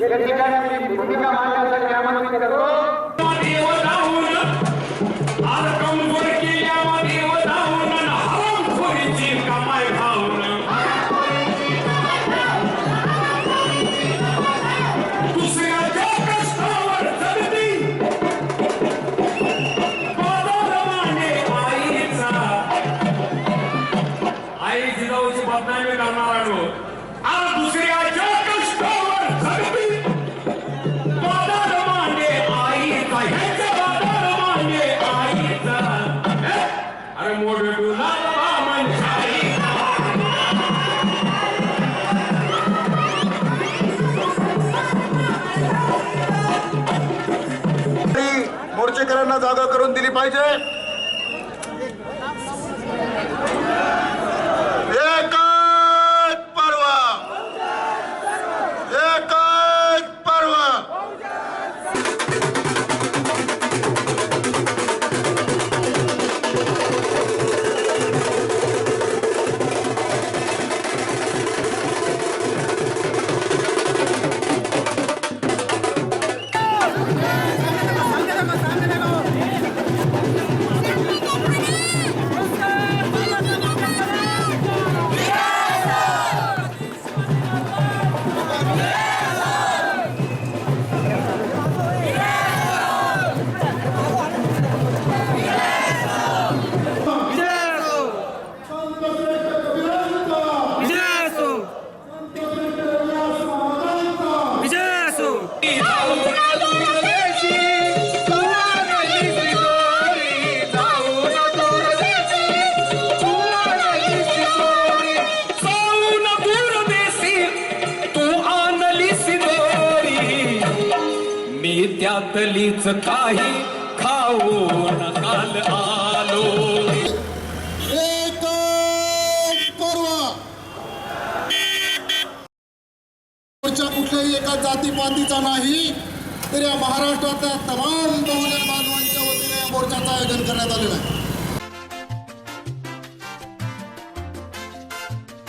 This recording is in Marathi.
या ठिकाणी आपली भूमिका मांडण्यासाठी करतो आज आई जिजाऊची बदनामी करणार आलो आज दुसऱ्याच्या कष्टावर अरे मोठे मोर्चेकरांना जागा करून दिली पाहिजे. मी त्यातलीच काही खाऊन काल आलो. कुठल्याही एका जातीपातीचा नाही तर या महाराष्ट्रातल्या तमाम बहुजन बांधवांच्या वतीने या मोर्चाचं आयोजन करण्यात आलेलं आहे.